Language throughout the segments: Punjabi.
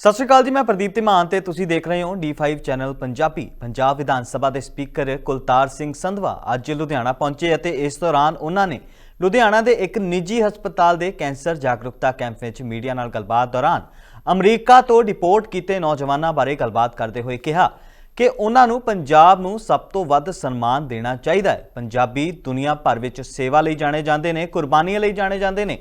ਸਤਿ ਸ਼੍ਰੀ ਅਕਾਲ ਜੀ, ਮੈਂ ਪ੍ਰਦੀਪ ਧੀਮਾਨ ਤੇ ਤੁਸੀਂ ਦੇਖ ਰਹੇ ਹੋ D5 ਚੈਨਲ ਪੰਜਾਬੀ। ਪੰਜਾਬ ਵਿਧਾਨ ਸਭਾ ਦੇ ਸਪੀਕਰ ਕੁਲਤਾਰ ਸਿੰਘ ਸੰਧਵਾ ਅੱਜ ਲੁਧਿਆਣਾ ਪਹੁੰਚੇ ਅਤੇ ਇਸ ਦੌਰਾਨ ਉਹਨਾਂ ਨੇ ਲੁਧਿਆਣਾ ਦੇ ਇੱਕ ਨਿੱਜੀ ਹਸਪਤਾਲ ਦੇ ਕੈਂਸਰ ਜਾਗਰੂਕਤਾ ਕੈਂਪ ਵਿੱਚ ਮੀਡੀਆ ਨਾਲ ਗੱਲਬਾਤ ਦੌਰਾਨ ਅਮਰੀਕਾ ਤੋਂ ਡਿਪੋਰਟ ਕੀਤੇ ਨੌਜਵਾਨਾਂ ਬਾਰੇ ਗੱਲਬਾਤ ਕਰਦੇ ਹੋਏ ਕਿਹਾ ਕਿ ਉਹਨਾਂ ਨੂੰ ਪੰਜਾਬ ਨੂੰ ਸਭ ਤੋਂ ਵੱਧ ਸਨਮਾਨ ਦੇਣਾ ਚਾਹੀਦਾ ਹੈ। ਪੰਜਾਬੀ ਦੁਨੀਆ ਭਰ ਵਿੱਚ ਸੇਵਾ ਲਈ ਜਾਣੇ ਜਾਂਦੇ ਨੇ, ਕੁਰਬਾਨੀਆਂ ਲਈ ਜਾਣੇ ਜਾਂਦੇ ਨੇ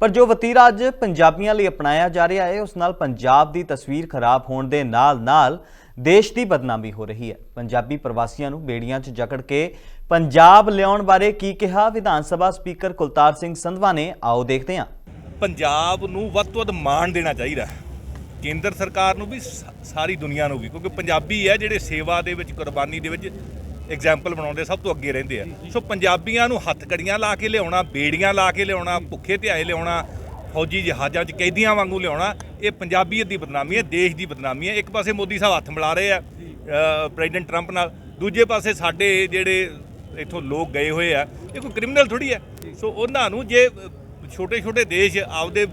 ਪਰ ਜੋ ਵਤੀਰਾ ਅੱਜ ਪੰਜਾਬੀਆਂ ਲਈ ਅਪਣਾਇਆ ਜਾ ਰਿਹਾ ਹੈ, ਉਸ ਨਾਲ ਪੰਜਾਬ ਦੀ ਤਸਵੀਰ ਖਰਾਬ ਹੋਣ ਦੇ ਨਾਲ-ਨਾਲ ਦੇਸ਼ ਦੀ ਬਦਨਾਮੀ ਹੋ ਰਹੀ ਹੈ। ਪੰਜਾਬੀ ਪ੍ਰਵਾਸੀਆਂ ਨੂੰ ਬੇੜੀਆਂ 'ਚ ਜਕੜ ਕੇ ਪੰਜਾਬ ਲਿਆਉਣ ਬਾਰੇ ਕੀ ਕਿਹਾ? ਵਿਧਾਨ ਸਭਾ ਸਪੀਕਰ ਕੁਲਤਾਰ ਸਿੰਘ ਸੰਧਵਾ ਨੇ। ਆਓ ਦੇਖਦੇ ਹਾਂ। ਪੰਜਾਬ ਨੂੰ ਵੱਧ ਤੋਂ ਵੱਧ ਮਾਣ ਦੇਣਾ ਚਾਹੀਦਾ ਕੇਂਦਰ ਸਰਕਾਰ ਨੂੰ ਵੀ ਸਾਰੀ ਦੁਨੀਆ ਨੂੰ ਵੀ, ਕਿਉਂਕਿ ਪੰਜਾਬੀ ਹੈ ਜਿਹੜੇ ਸੇਵਾ ਦੇ ਵਿੱਚ, ਕੁਰਬਾਨੀ ਦੇ ਵਿੱਚ ਐਗਜ਼ਾਮਪਲ ਬਣਾਉਂਦੇ ਸਭ ਤੋਂ ਅੱਗੇ ਰਹਿੰਦੇ ਆ। ਸੋ ਪੰਜਾਬੀਆਂ ਨੂੰ ਹੱਥਕੜੀਆਂ ਲਾ ਕੇ ਲਿਆਉਣਾ, ਬੇੜੀਆਂ ਲਾ ਕੇ ਲਿਆਉਣਾ, ਭੁੱਖੇ ਧਿਆਏ ਲਿਆਉਣਾ, ਫੌਜੀ ਜਹਾਜ਼ਾਂ 'ਚ ਕੈਦੀਆਂ ਵਾਂਗੂ ਲਿਆਉਣਾ, ਇਹ ਪੰਜਾਬੀਅਤ ਦੀ ਬਦਨਾਮੀ ਹੈ, ਦੇਸ਼ ਦੀ ਬਦਨਾਮੀ ਹੈ। ਇੱਕ ਪਾਸੇ ਮੋਦੀ ਸਾਹਿਬ ਹੱਥ ਮਿਲਾ ਰਹੇ ਆ ਪ੍ਰੈਜ਼ੀਡੈਂਟ ਟਰੰਪ ਨਾਲ, ਦੂਜੇ ਪਾਸੇ ਸਾਡੇ ਜਿਹੜੇ ਇੱਥੋਂ ਲੋਕ ਗਏ ਹੋਏ ਆ, ਇਹ ਕੋਈ ਕ੍ਰਿਮੀਨਲ ਥੋੜੀ ਹੈ। ਸੋ ਉਹਨਾਂ ਨੂੰ ਜੇ ਛੋਟੇ ਛੋਟੇ ਦੇਸ਼ ਆਪਦੇ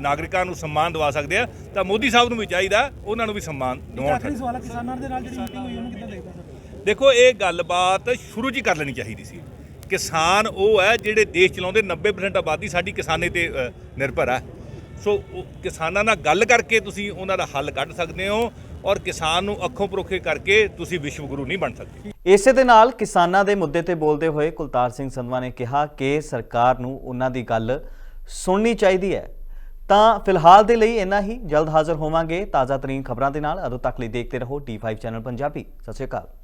ਨਾਗਰਿਕਾਂ ਨੂੰ ਸਨਮਾਨ ਦਵਾ ਸਕਦੇ ਆ, ਤਾਂ ਮੋਦੀ ਸਾਹਿਬ ਨੂੰ ਵੀ ਚਾਹੀਦਾ, ਉਹਨਾਂ ਨੂੰ ਵੀ ਸਨਮਾਨ ਦਿਵਾਉਣਾ। ਆਖਰੀ ਸਵਾਲ ਕਿਸਾਨਾਂ ਦੇ ਨਾਲ ਜਿਹੜੀ ਮੀਟਿੰਗ ਹੋਈ, ਉਹਨੂੰ ਕਿੱਦਾਂ ਦੇਖਦੇ ਹੋ? ਦੇਖੋ, ਇਹ ਗੱਲਬਾਤ ਸ਼ੁਰੂ 'ਚ ਕਰ ਲੈਣੀ ਚਾਹੀਦੀ ਸੀ। ਕਿਸਾਨ ਉਹ ਹੈ ਜਿਹੜੇ ਦੇਸ਼ ਚਲਾਉਂਦੇ 90% ਆਬਾਦੀ ਸਾਡੀ ਕਿਸਾਨੇ ਤੇ ਨਿਰਭਰ ਹੈ। ਸੋ ਕਿਸਾਨਾਂ ਨਾਲ ਗੱਲ ਕਰਕੇ ਤੁਸੀਂ ਉਹਨਾਂ ਦਾ ਹੱਲ ਕੱਢ ਸਕਦੇ ਹੋ ਔਰ ਕਿਸਾਨ ਨੂੰ ਅੱਖੋਂ ਪਰੋਖੇ ਕਰਕੇ ਤੁਸੀਂ ਵਿਸ਼ਵ ਗੁਰੂ ਨਹੀਂ ਬਣ ਸਕਦੇ। ਇਸੇ ਦੇ ਨਾਲ ਕਿਸਾਨਾਂ ਦੇ ਮੁੱਦੇ ਤੇ ਬੋਲਦੇ ਹੋਏ ਕੁਲਤਾਰ ਸਿੰਘ ਸੰਧਵਾ ਨੇ ਕਿਹਾ ਕਿ ਸਰਕਾਰ ਨੂੰ ਉਹਨਾਂ ਦੀ ਗੱਲ ਸੁਣਨੀ ਚਾਹੀਦੀ ਹੈ। ਤਾਂ ਫਿਲਹਾਲ ਦੇ ਲਈ ਇੰਨਾ ਹੀ। ਜਲਦ ਹਾਜ਼ਰ ਹੋਵਾਂਗੇ ਤਾਜ਼ਾ ਤਰੀਨ ਖਬਰਾਂ ਦੇ ਨਾਲ। ਅਦੋਂ ਤੱਕ ਲਈ ਦੇਖਦੇ ਰਹੋ D5 ਚੈਨਲ ਪੰਜਾਬੀ। ਸਤਿ ਸ਼੍ਰੀ ਅਕਾਲ।